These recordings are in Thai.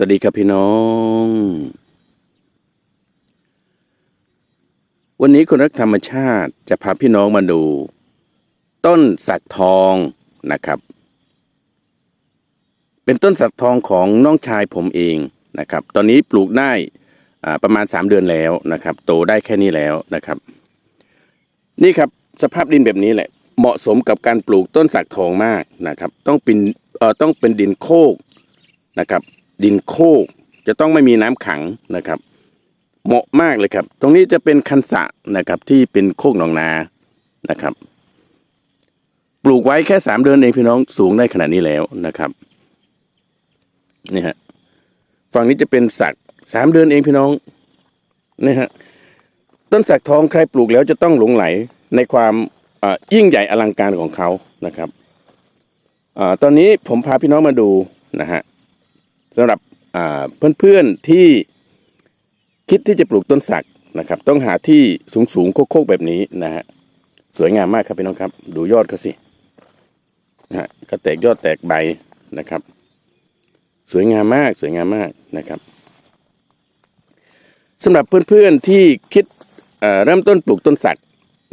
สวัสดีครับพี่น้อง วันนี้คนรักธรรมชาติจะพาพี่น้องมาดู ต้นสักทองนะครับ เป็นต้นสักทองของน้องชายผมเองนะครับ ตอนนี้ปลูกได้ประมาณ 3 เดือนแล้วนะครับ โตได้แค่นี้แล้วนะครับ นี่ครับสภาพดินแบบนี้แหละ เหมาะสมกับการปลูกต้นสักทองมากนะครับ ต้องเป็นต้องเป็นดินโคกนะครับ ดินโคก จะต้องไม่มีน้ำขังนะครับ เหมาะมากเลยครับ ตรงนี้จะเป็นคันสะนะครับ ที่เป็นโคกหนองนานะครับ ปลูกไว้แค่สามเดือนเองพี่น้องสูงได้ขนาดนี้แล้วนะครับนี่ฮะฝั่งนี้จะเป็นสักสามเดือนเองพี่น้องนี่ฮะต้นสักทองใครปลูกแล้วจะต้องหลงไหลในความอ่อยิ่งใหญ่อลังการของเขานะครับอตอนนี้ผมพาพี่น้องมาดูนะฮะ สำหรับอ่าเพื่อนๆที่คิดที่จะปลูกต้นสักนะครับ ต้องหาที่สูงๆโคกๆแบบนี้นะฮะสวยงามมากครับพี่น้องครับ ดูยอดเขาสินะฮะก็แตกยอดแตกใบนะครับ สวยงามมากสวยงามมากนะครับสำหรับเพื่อนๆที่คิดเริ่มต้นปลูกต้นสัก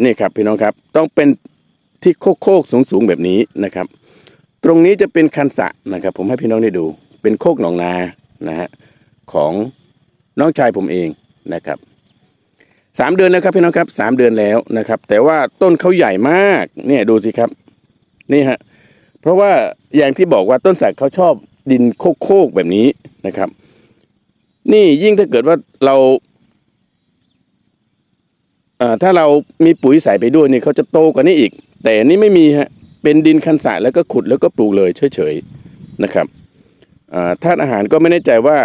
นี่ครับพี่น้องครับต้องเป็นที่โคกๆสูงๆแบบนี้นะครับ ตรงนี้จะเป็นคันสะนะครับ ผมให้พี่น้องได้ดู เป็นโคกหนองนานะฮะของน้องชายผมเองนะครับสามเดือนแล้วครับพี่น้องครับสามเดือนแล้วนะครับ แต่ว่าต้นเขาใหญ่มากเนี่ยดูสิครับ นี่ฮะเพราะว่าอย่างที่บอกว่าต้นสักเขาชอบดินโคกๆแบบนี้นะครับ นี่ยิ่งถ้าเกิดว่าเราถ้าเรามีปุ๋ยใส่ไปด้วยนี่เขาจะโตกว่านี้อีก แต่นี่ไม่มีฮะเป็นดินคันสะแล้วก็ขุดแล้วก็ปลูกเลยเฉยๆนะครับ ธาตุอาหารก็ไม่แน่ใจว่า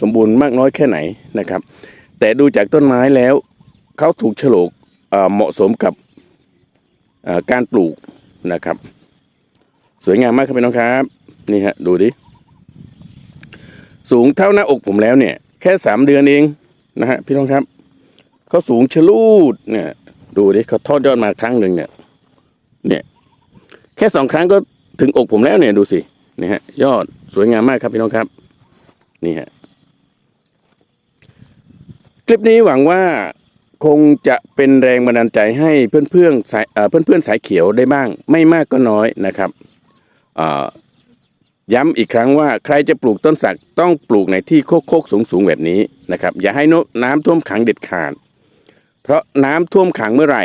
สมบูรณ์มากน้อยแค่ไหนนะครับ แต่ดูจากต้นไม้แล้วเขาถูกฉลกเหมาะสมกับการปลูกนะครับ สวยงามมากครับพี่น้องครับนี่ฮะดูดิสูงเท่าหน้าอกผมแล้วเนี่ย แค่สามเดือนเองนะฮะพี่น้องครับเขาสูงชะลูดเนี่ยดูดิเขาทอดยอดมาครั้งหนึ่งเนี่ยเนี่ย แค่สองครั้งก็ถึงอกผมแล้วเนี่ยดูสิ นี่ฮะยอดสวยงามมากครับพี่น้องครับ นี่ฮะคลิปนี้หวังว่าคงจะเป็นแรงบันดาลใจให้เพื่อนๆสายเอ่อนเพื่อนสายเขียวได้บ้าง ไม่มากก็น้อยนะครับย้ำอีกครั้งว่าใครจะปลูกต้นสักต้องปลูกในที่โคกๆสูงๆแบบนี้นะครับ อย่าให้น้ำท่วมขังเด็ดขาด เพราะน้ำท่วมขังเมื่อไหร่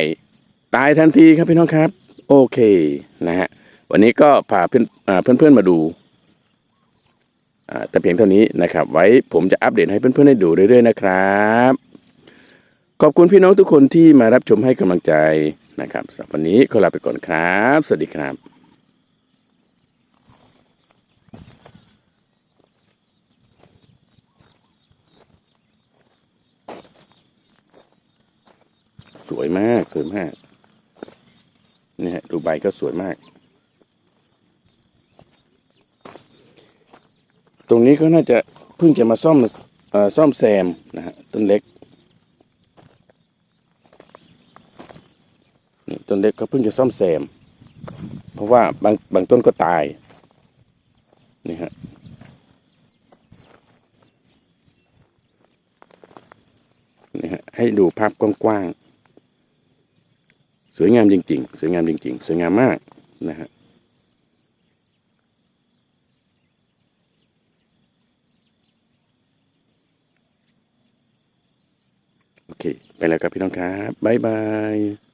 ตายทันทีครับพี่น้องครับ โอเคนะฮะ วันนี้ก็พาเพื่อนเพื่อนๆมาดูอ่าแต่เพียงเท่านี้นะครับ ไว้ผมจะอัปเดตให้เพื่อนๆได้ดูเรื่อยๆนะครับ ขอบคุณพี่น้องทุกคนที่มารับชมให้กำลังใจนะครับสำหรับวันนี้ขอลาไปก่อนครับ สวัสดีครับสวยมาก สวยมาก นี่ฮะดูใบก็สวยมาก ตรงนี้ก็น่าจะเพิ่งจะมาซ่อมอซ่อมแซมนะฮะต้นเล็กต้นเล็กก็เพิ่งจะซ่อมแซม เพราะว่าบางบางต้นก็ตายนี่ฮะนี่ฮะให้ดูภาพกว้างๆสวยงามจริง ๆ สวยงามจริง ๆ สวยงามมากนะฮะ เค ไปแล้วครับพี่น้องครับบ๊ายบาย